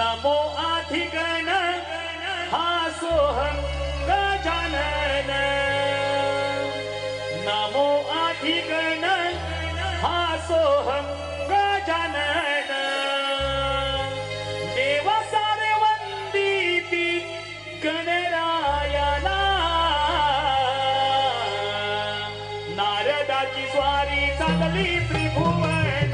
नमो आधि कासोह गजानन नमो आधिन हा गजानन ग जानेव गणरायना नारदाची स्वारी स्वारि त्रिभुवन।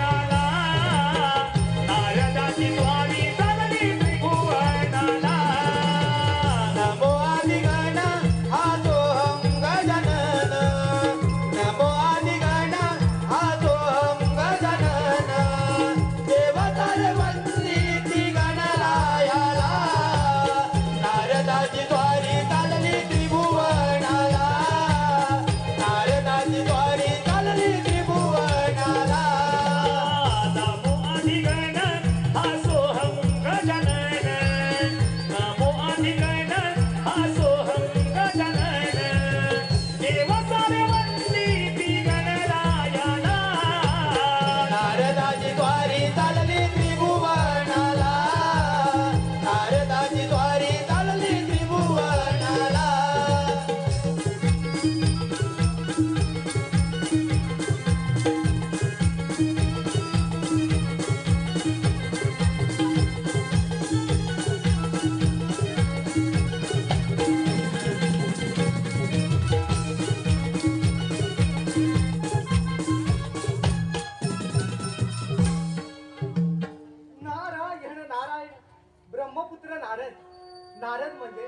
नारद म्हणजे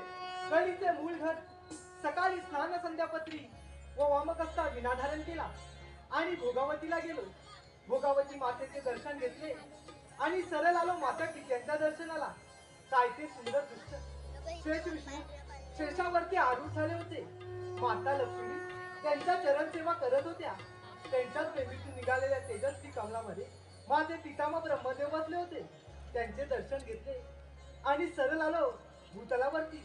कळीचे मूळ घर सकाळी स्नान संध्यापत्री व वामकस्ता विनाधारण केला. आणि भोगावतीला गेलो. भोगावती मातेचे दर्शन घेतले आणि सरळ आलो माता टिक्यांच्या दर्शनाला. काय ते सुंदर दृश्य शेष विष्णू शेषावरती आरूढ झाले होते. माता लक्ष्मी त्यांच्या चरण सेवा करत होत्या. त्यांच्याच प्रेमीतून निघालेल्या तेजस्वी कमलामध्ये माझे पितामा ब्रह्मदेव बसले होते. त्यांचे दर्शन घेतले. आणि सरळ आलो भूतलावरती.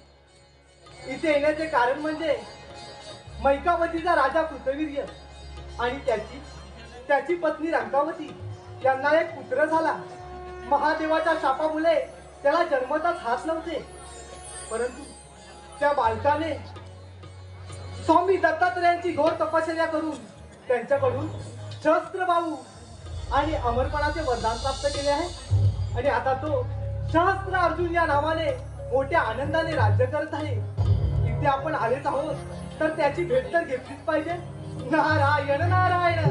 इथे येण्याचे कारण म्हणजे मैकावतीचा राजा कृतवीर्य आणि त्याची त्याची पत्नी रंकावती यांना एक पुत्र झाला. महादेवाच्या शापामुळे त्याला जन्मताच हात नव्हते. परंतु त्या बालकाने स्वामी दत्तात्रयांची घोर तपश्चर्या करून त्यांच्याकडून शस्त्र बाहू आणि अमरपणाचे वरदान प्राप्त केले आहे. आणि आता तो सहस्त्र अर्जुन या नावाने मोठ्या आनंदाने राज्य करत आहे. इथे आपण आलेच आहोत. तर त्याची भेट तर घेतलीच पाहिजे. नारायण नारायण.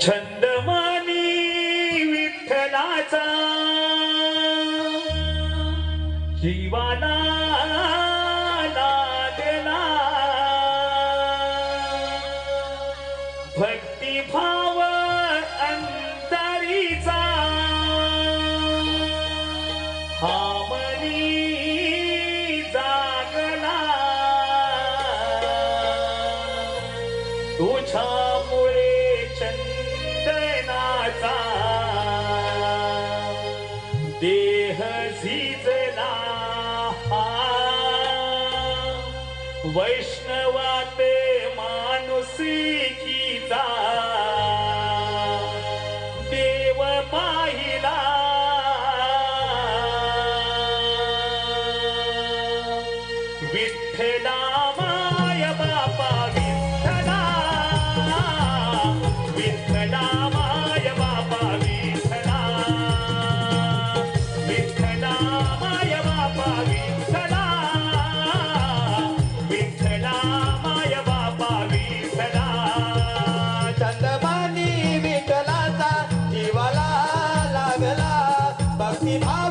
छंदमानी विठ्ठलाचा. जीवाला हामनी जागला. तुझ्यामुळे चंदनाचा देह झिजला वैष्णवाते विठ्ठला माय बापा विठ्ठला. विठ्ठला माय बापा विठ्ठला. विठ्ठला माय बापा विठ्ठला. विठ्ठला माय बापा विठ्ठला. चंदमानी विठ्ठलाचा जीवाला लागला. भक्तिभाव